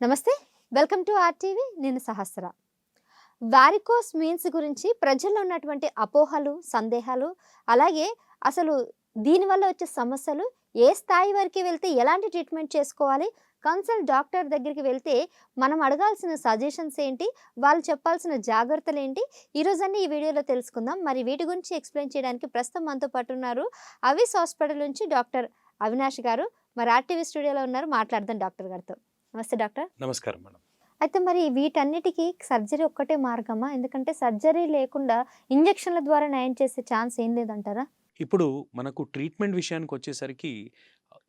నమస్తే welcome to RTV నేను సహస్ర. Varicose means గురించి ప్రజల్లో ఉన్నటువంటి అపోహలు సందేహాలు అలాగే అసలు దీనివల్ల వచ్చే సమస్యలు ఏ స్థాయి వరకు వెళ్తే ఎలాంటి ట్రీట్మెంట్ చేసుకోవాలి కన్సల్ట్ డాక్టర్ దగ్గరికి వెళ్తే మనం అడగాల్సిన సజెషన్స్ ఏంటి వాళ్ళు చెప్పాల్సిన జాగ్రత్తలు ఏంటి ఈరోజు అన్ని ఈ వీడియోలో తెలుసుకుందాం. మరి వీటి గురించి ఎక్స్ప్లెయిన్ చేయడానికి ప్రస్తుతం మనతో పాటు ఉన్నారు అవిస్ హాస్పిటల్ నుంచి డాక్టర్ అవినాష్ గారు. మరి ఆర్టీవీ స్టూడియోలో ఉన్నారు మాట్లాడదాం డాక్టర్ గారితో. నమస్తే డాక్టర్. నమస్కారం మేడం. అయితే మరి వీటన్నిటికీ సర్జరీ ఒక్కటే మార్గమా? ఎందుకంటే సర్జరీ లేకుండా ఇంజెక్షన్ల ద్వారా నయం చేసే ఛాన్స్ ఏం లేదంటారా? ఇప్పుడు మనకు ట్రీట్మెంట్ విషయానికి వచ్చేసరికి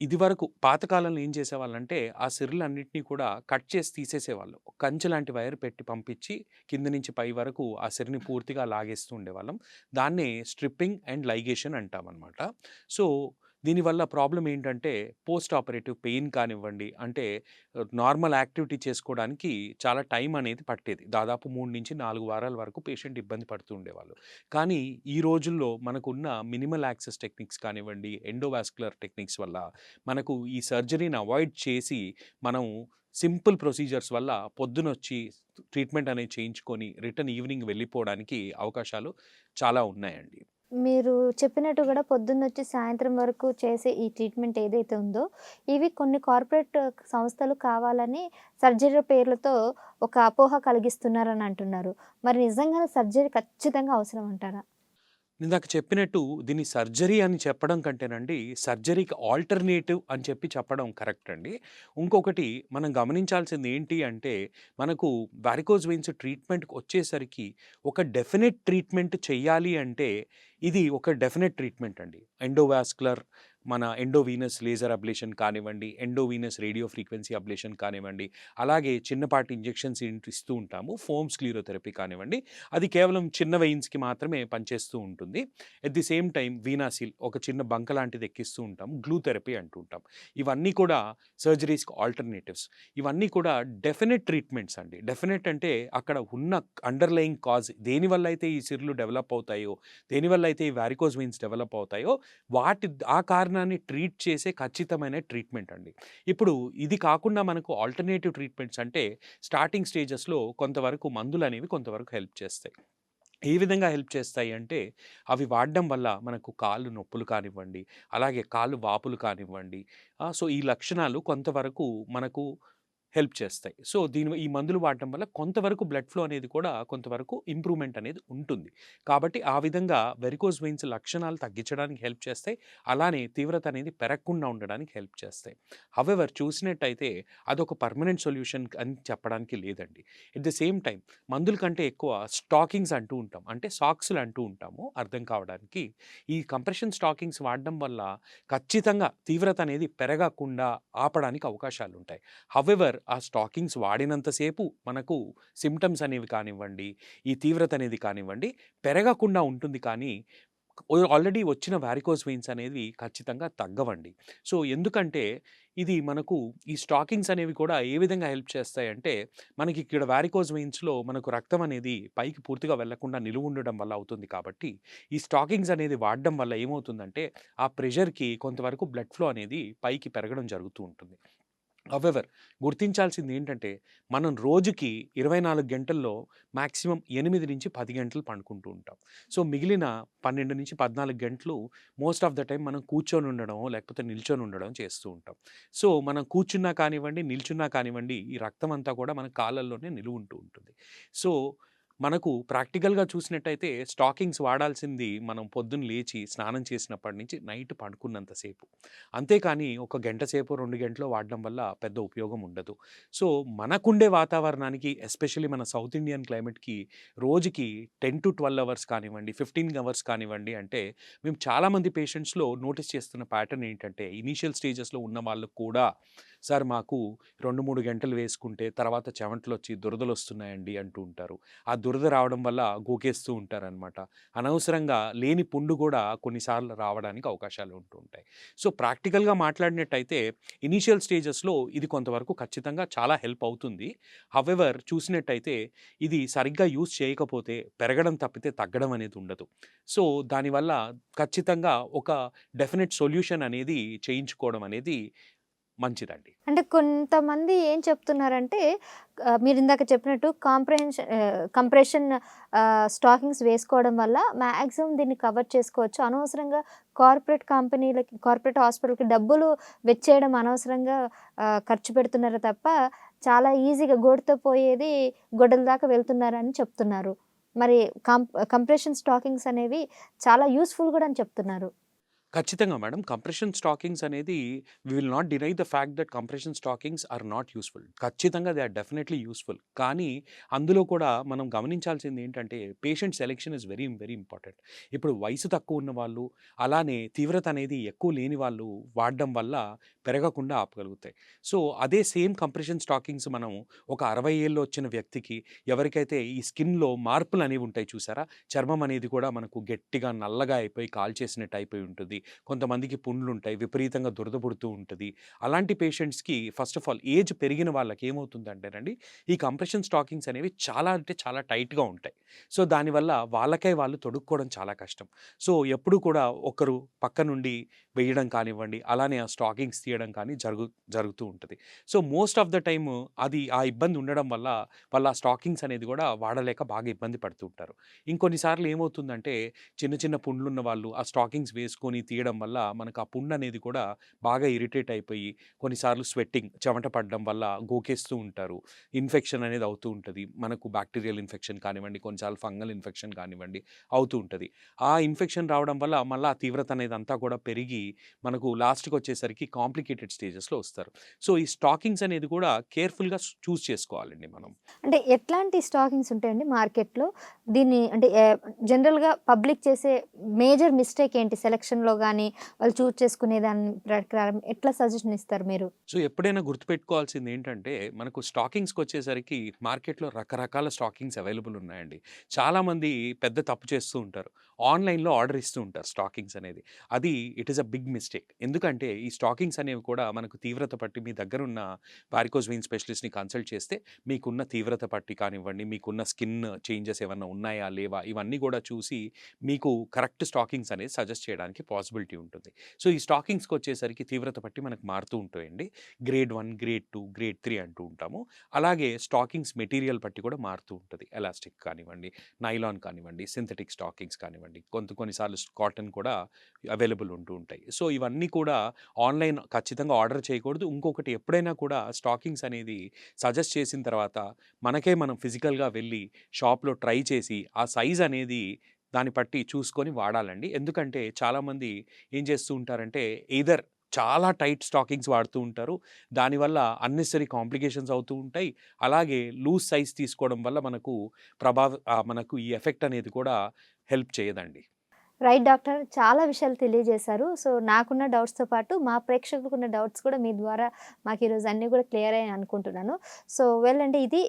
ఇదివరకు పాతకాలంలో ఏం చేసేవాళ్ళంటే ఆ సిర్లన్నింటినీ కూడా కట్ చేసి తీసేసేవాళ్ళు. కంచె లాంటి వైర్ పెట్టి పంపించి కింద నుంచి పై వరకు ఆ సిరిని పూర్తిగా లాగేస్తూ ఉండేవాళ్ళం. దాన్నే స్ట్రిప్పింగ్ అండ్ లైగేషన్ అంటామన్నమాట. సో దీనివల్ల ప్రాబ్లం ఏంటంటే పోస్ట్ ఆపరేటివ్ పెయిన్ కానివ్వండి అంటే నార్మల్ యాక్టివిటీ చేసుకోవడానికి చాలా టైం అనేది పట్టేది. దాదాపు మూడు నుంచి నాలుగు వారాల వరకు పేషెంట్ ఇబ్బంది పడుతూ ఉండేవాళ్ళు. కానీ ఈ రోజుల్లో మనకున్న మినిమల్ యాక్సెస్ టెక్నిక్స్ కానివ్వండి ఎండోవాస్కులర్ టెక్నిక్స్ వల్ల మనకు ఈ సర్జరీని అవాయిడ్ చేసి మనం సింపుల్ ప్రొసీజర్స్ వల్ల పొద్దునొచ్చి ట్రీట్మెంట్ అనేది చేయించుకొని రిటర్న్ ఈవినింగ్ వెళ్ళిపోవడానికి అవకాశాలు చాలా ఉన్నాయండి. మీరు చెప్పినట్టు కూడా పొద్దున్న వచ్చి సాయంత్రం వరకు చేసే ఈ ట్రీట్మెంట్ ఏదైతే ఉందో ఇవి కొన్ని కార్పొరేట్ సంస్థలు కావాలని సర్జరీ పేర్లతో ఒక అపోహ కలిగిస్తున్నారని అంటున్నారు. మరి నిజంగానే సర్జరీ ఖచ్చితంగా అవసరం అంటారా? ఇందాక చెప్పినట్టు దీన్ని సర్జరీ అని చెప్పడం కంటేనండి సర్జరీకి ఆల్టర్నేటివ్ అని చెప్పి చెప్పడం కరెక్ట్ అండి. ఇంకొకటి మనం గమనించాల్సింది ఏంటి అంటే మనకు వారికోజ్ వెయిన్స్ ట్రీట్మెంట్కి వచ్చేసరికి ఒక డెఫినెట్ ట్రీట్మెంట్ చెయ్యాలి అంటే ఇది ఒక డెఫినెట్ ట్రీట్మెంట్ అండి. ఎండోవాస్కులర్ మన ఎండోవీనస్ లేజర్ అబ్లేషన్ కానివ్వండి ఎండోవీనస్ రేడియో ఫ్రీక్వెన్సీ అబ్లేషన్ కానివ్వండి అలాగే చిన్నపాటి ఇంజెక్షన్స్ ఇస్తూ ఉంటాము ఫోమ్స్ క్లీరోథెరపీ కానివ్వండి అది కేవలం చిన్న వెయిన్స్కి మాత్రమే పనిచేస్తూ ఉంటుంది. At the same time VenaSeal ఒక చిన్న బంక లాంటిది ఎక్కిస్తూ ఉంటాం గ్లూ థెరపీ అంటూ ఉంటాం ఇవన్నీ కూడా సర్జరీస్కి ఆల్టర్నేటివ్స్ ఇవన్నీ కూడా డెఫినెట్ ట్రీట్మెంట్స్ అండి. డెఫినెట్ అంటే అక్కడ ఉన్న అండర్లయింగ్ కాజ్ దేనివల్ల అయితే ఈ సిర్లు డెవలప్ అవుతాయో దేనివల్ల అయితే ఈ వారికోజ్ వెయిన్స్ డెవలప్ అవుతాయో వాటి ఆ కారణాన్ని ట్రీట్ చేసే ఖచ్చితమైన ట్రీట్మెంట్ అండి. ఇప్పుడు ఇది కాకుండా మనకు ఆల్టర్నేటివ్ ట్రీట్మెంట్స్ అంటే స్టార్టింగ్ స్టేజెస్లో కొంతవరకు మందులు అనేవి కొంతవరకు హెల్ప్ చేస్తాయి. ఏ విధంగా హెల్ప్ చేస్తాయి అంటే అవి వాడడం వల్ల మనకు కాళ్ళు నొప్పులు కానివ్వండి అలాగే కాళ్ళు వాపులు కానివ్వండి సో ఈ లక్షణాలు కొంతవరకు మనకు హెల్ప్ చేస్తాయి. సో దీని ఈ మందులు వాడటం వల్ల కొంతవరకు బ్లడ్ ఫ్లో అనేది కూడా కొంతవరకు ఇంప్రూవ్మెంట్ అనేది ఉంటుంది. కాబట్టి ఆ విధంగా వెరికోజ్ వెయిన్స్ లక్షణాలు తగ్గించడానికి హెల్ప్ చేస్తాయి. అలానే తీవ్రత అనేది పెరగకుండా ఉండడానికి హెల్ప్ చేస్తాయి. హవెవర్ చూసినట్టయితే అదొక పర్మనెంట్ సొల్యూషన్ అని చెప్పడానికి లేదండి. ఎట్ ద సేమ్ టైం మందుల కంటే ఎక్కువ స్టాకింగ్స్ అంటూ ఉంటాం. అంటే సాక్స్లు అంటూ ఉంటాము అర్థం కావడానికి. ఈ కంప్రెషన్ స్టాకింగ్స్ వాడడం వల్ల ఖచ్చితంగా తీవ్రత అనేది పెరగకుండా ఆపడానికి అవకాశాలు ఉంటాయి హవెవర్ ఆ స్టాకింగ్స్ వాడినంతసేపు మనకు సిమ్టమ్స్ అనేవి కానివ్వండి ఈ తీవ్రత అనేది కానివ్వండి పెరగకుండా ఉంటుంది. కానీ ఆల్రెడీ వచ్చిన వారికోస్ వెయిన్స్ అనేవి ఖచ్చితంగా తగ్గవండి. సో ఎందుకంటే ఇది మనకు ఈ స్టాకింగ్స్ అనేవి కూడా ఏ విధంగా హెల్ప్ చేస్తాయంటే మనకి ఇక్కడ వారికోజ్ వెయిన్స్లో మనకు రక్తం అనేది పైకి పూర్తిగా వెళ్ళకుండా నిలువ ఉండడం వల్ల అవుతుంది కాబట్టి ఈ స్టాకింగ్స్ అనేది వాడడం వల్ల ఏమవుతుందంటే ఆ ప్రెషర్కి కొంతవరకు బ్లడ్ ఫ్లో అనేది పైకి పెరగడం జరుగుతూ ఉంటుంది. అవెవర్ గుర్తించాల్సింది ఏంటంటే మనం రోజుకి ఇరవై నాలుగు గంటల్లో మ్యాక్సిమం ఎనిమిది నుంచి పది గంటలు పండుకుంటూ ఉంటాం. సో మిగిలిన పన్నెండు నుంచి పద్నాలుగు గంటలు మోస్ట్ ఆఫ్ ద టైం మనం కూర్చొని ఉండడం లేకపోతే నిల్చొని ఉండడం చేస్తూ ఉంటాం. సో మనం కూర్చున్నా కానివ్వండి నిల్చున్నా కానివ్వండి ఈ రక్తం అంతా కూడా మన కాళ్ళల్లోనే నిలువుంటూ ఉంటుంది. సో మనకు ప్రాక్టికల్గా చూసినట్టయితే స్టాకింగ్స్ వాడాల్సింది మనం పొద్దున్న లేచి స్నానం చేసినప్పటి నుంచి నైట్ పడుకున్నంతసేపు అంతేకాని ఒక గంట సేపు రెండు గంటలు వాడడం వల్ల పెద్ద ఉపయోగం ఉండదు. సో మనకుండే వాతావరణానికి ఎస్పెషల్లీ మన సౌత్ ఇండియన్ క్లైమేట్కి రోజుకి టెన్ టు ట్వెల్వ్ అవర్స్ కానివ్వండి ఫిఫ్టీన్ అవర్స్ కానివ్వండి అంటే మేము చాలామంది పేషెంట్స్లో నోటీస్ చేస్తున్న ప్యాటర్న్ ఏంటంటే ఇనీషియల్ స్టేజెస్లో ఉన్న వాళ్ళకు కూడా సార్ మాకు రెండు మూడు గంటలు వేసుకుంటే తర్వాత చెమటలు వచ్చి దురదలు వస్తున్నాయండి అంటూ ఉంటారు. ఆ దురద రావడం వల్ల గోకేస్తూ ఉంటారనమాట అనవసరంగా లేని పుండు కూడా కొన్నిసార్లు రావడానికి అవకాశాలు ఉంటూ ఉంటాయి. సో ప్రాక్టికల్గా మాట్లాడినట్టయితే ఇనీషియల్ స్టేజెస్లో ఇది కొంతవరకు ఖచ్చితంగా చాలా హెల్ప్ అవుతుంది. హవెవర్ చూసినట్టయితే ఇది సరిగ్గా యూస్ చేయకపోతే పెరగడం తప్పితే తగ్గడం అనేది ఉండదు. సో దానివల్ల ఖచ్చితంగా ఒక డెఫినెట్ సొల్యూషన్ అనేది చేయించుకోవడం అనేది మంచిదండి. అంటే కొంతమంది ఏం చెప్తున్నారంటే మీరు ఇందాక చెప్పినట్టు కాంప్రహెన్షన్ కంప్రెషన్ స్టాకింగ్స్ వేసుకోవడం వల్ల మ్యాక్సిమం దీన్ని కవర్ చేసుకోవచ్చు. అనవసరంగా కార్పొరేట్ కంపెనీలకి, కార్పొరేట్ హాస్పిటల్‌కి డబ్బులు వెచ్చేయడం అనవసరంగా ఖర్చు పెడుతున్నారు తప్ప చాలా ఈజీగా గోడతో పోయేది గొడ్డల దాకా వెళ్తున్నారని చెప్తున్నారు. మరి కంప్రెషన్ స్టాకింగ్స్ అనేవి చాలా యూస్ఫుల్ కూడా అని చెప్తున్నారు. ఖచ్చితంగా మేడం. కంప్రెషన్ స్టాకింగ్స్ అనేది we will not deny the fact that compression stockings are not useful ఖచ్చితంగా దే ఆర్ డెఫినెట్లీ యూస్ఫుల్ కానీ అందులో కూడా మనం గమనించాల్సింది ఏంటంటే patient selection is very, very important. ఇప్పుడు వయసు తక్కువ ఉన్న వాళ్ళు, అలానే తీవ్రత అనేది ఎక్కువ లేని వాళ్ళు వాడడం వల్ల పెరగకుండా ఆపగలుగుతాయి. సో, అదే సేమ్ కంప్రెషన్ స్టాకింగ్స్ మనం ఒక 60 ఏళ్ళు వచ్చిన వ్యక్తికి ఎవరికైతే ఈ స్కిన్‌లో మార్పులు అనేవి ఉంటాయి చూసారా? చర్మం అనేది కూడా మనకు గట్టిగా నల్లగా అయిపోయి కాల్చేసినట్టు అయిపోయి ఉంటుంది. కొంతమందికి పుండ్లు ఉంటాయి విపరీతంగా దురద పుడుతూ అలాంటి పేషెంట్స్‌కి ఫస్ట్ ఆఫ్ ఆల్ ఏజ్ పెరిగిన వాళ్ళకి ఏమవుతుందంటేనండి, ఈ కంప్రెషన్ స్టాకింగ్స్ అనేవి చాలా అంటే చాలా టైట్‌గా ఉంటాయి. సో, దానివల్ల వాళ్ళకై వాళ్ళు తొడుక్కోవడం చాలా కష్టం. సో, ఎప్పుడు కూడా ఒకరు పక్క నుండి వేయడం కానివ్వండి, అలానే ఆ స్టాకింగ్స్ తీయడం కానీ జరుగు జరుగుతూ ఉంటుంది so, most of the time అది ఆ ఇబ్బంది ఉండడం వల్ల వాళ్ళు ఆ స్టాకింగ్స్ అనేది కూడా వాడలేక బాగా ఇబ్బంది పడుతూ ఉంటారు. ఇంకొన్ని సార్లు ఏమవుతుందంటే చిన్న చిన్న పుండ్లున్న వాళ్ళు ఆ స్టాకింగ్స్ వేసుకొని తీయడం వల్ల మనకు ఆ పుండ్ అనేది కూడా బాగా ఇరిటేట్ అయిపోయి కొన్నిసార్లు స్వెట్టింగ్ చెమట పడడం వల్ల గోకేస్తూ ఉంటారు. ఇన్ఫెక్షన్ అనేది అవుతూ ఉంటుంది మనకు బాక్టీరియల్ ఇన్ఫెక్షన్ కానివ్వండి, కొన్నిసార్లు ఫంగల్ ఇన్ఫెక్షన్ కానివ్వండి అవుతూ ఉంటుంది ఆ ఇన్ఫెక్షన్ రావడం వల్ల మళ్ళీ ఆ తీవ్రత అనేది అంతా కూడా పెరిగి మనకు లాస్ట్‌కి వచ్చేసరికి కాంప్లికేటెడ్ స్టేజెస్‌లో వస్తారు. సో, ఈ స్టాకింగ్స్ అనేది కూడా కేర్‌ఫుల్‌గా స్ చూజ్ చేసుకోవాలండి మనం. అంటే ఎట్లాంటి స్టాకింగ్స్ ఉంటాయండి మార్కెట్‌లో? దీన్ని అంటే జనరల్‌గా పబ్లిక్ చేసే మేజర్ మిస్టేక్ ఏంటి? సెలక్షన్‌లో గాని, వాళ్ళు చూజ్ చేసుకునే దాని ప్రకారం ఎట్లా సజెషన్ ఇస్తారు మీరు? సో, ఎప్పుడైనా గుర్తుపెట్టుకోవాల్సింది ఏంటంటే, మనకు స్టాకింగ్స్‌కొచ్చేసరికి మార్కెట్‌లో రకరకాల స్టాకింగ్స్ అవైలబుల్ ఉన్నాయండి. చాలామంది పెద్ద తప్పు చేస్తూ ఉంటారు. ఆన్‌లైన్‌లో ఆర్డర్ ఇస్తూ ఉంటారు స్టాకింగ్స్ అనేది. అది it is a big mistake. ఎందుకంటే ఈ స్టాకింగ్స్ అనేవి కూడా మనకు తీవ్రత పట్టి మీ దగ్గరున్న వారికోజ్ వెయిన్ స్పెషలిస్ట్‌ని కన్సల్ట్ చేస్తే మీకున్న తీవ్రత పట్టి కానివ్వండి, మీకున్న స్కిన్ చేంజెస్ ఏమన్నా ఉన్నాయా? లేవా? ఇవన్నీ కూడా చూసి మీకు కరెక్ట్ స్టాకింగ్స్ అనేది సజెస్ట్ చేయడానికి పాసిబిలిటీ ఉంటుంది. సో, ఈ స్టాకింగ్స్కి వచ్చేసరికి తీవ్రత పట్టి మనకు మారుతూ ఉంటాయండి. Grade one grade two grade three అంటూ ఉంటాము. అలాగే స్టాకింగ్స్ మెటీరియల్ బట్టి కూడా మారుతూ ఉంటుంది ఎలాస్టిక్ కానివ్వండి, నైలాన్ కానివ్వండి, సింథటిక్ స్టాకింగ్స్ కానివ్వండి, కొంత కొన్నిసార్లు కాటన్ కూడా అవైలబుల్ ఉంటూ ఉంటాయి. సో, ఇవన్నీ కూడా ఆన్‌లైన్ ఖచ్చితంగా ఆర్డర్ చేయకూడదు. ఇంకొకటి ఎప్పుడైనా కూడా స్టాకింగ్స్ అనేది సజెస్ట్ చేసిన తర్వాత మనకే మనం ఫిజికల్‌గా వెళ్ళి షాప్‌లో ట్రై చేసి ఆ సైజ్ అనేది దాన్ని బట్టి చూసుకొని వాడాలండి. ఎందుకంటే చాలామంది ఏం చేస్తూ ఉంటారంటే ఎయిదర్ చాలా టైట్ స్టాకింగ్స్ వాడుతూ ఉంటారు. దానివల్ల అన్నెసరీ కాంప్లికేషన్స్ అవుతూ ఉంటాయి. అలాగే లూజ్ సైజ్ తీసుకోవడం వల్ల మనకు ప్రభావ మనకు ఈ ఎఫెక్ట్ అనేది కూడా హెల్ప్ చేయదండి. Right doctor. చాలా విషయాలు తెలియజేశారు. సో, నాకున్న డౌట్స్‌తో పాటు మా ప్రేక్షకులకున్న డౌట్స్ కూడా మీ ద్వారా మాకు ఈరోజు అన్నీ కూడా క్లియర్ అయ్యాయి అనుకుంటున్నాను. సో, వెల్ అండి ఇది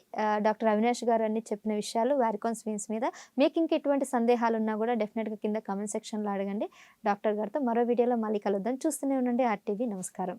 డాక్టర్ అవినాష్ గారు అన్ని చెప్పిన విషయాలు వారికోస్ వెయిన్స్ మీద. మీకు ఇంక ఎటువంటి సందేహాలు ఉన్నా కూడా డెఫినెట్గా కింద కమెంట్ సెక్షన్‌లో అడగండి. డాక్టర్ గారితో మరో వీడియోలో మళ్ళీ కలుద్దాం. చూస్తూనే ఉండండి ఆర్టీవీ. నమస్కారం.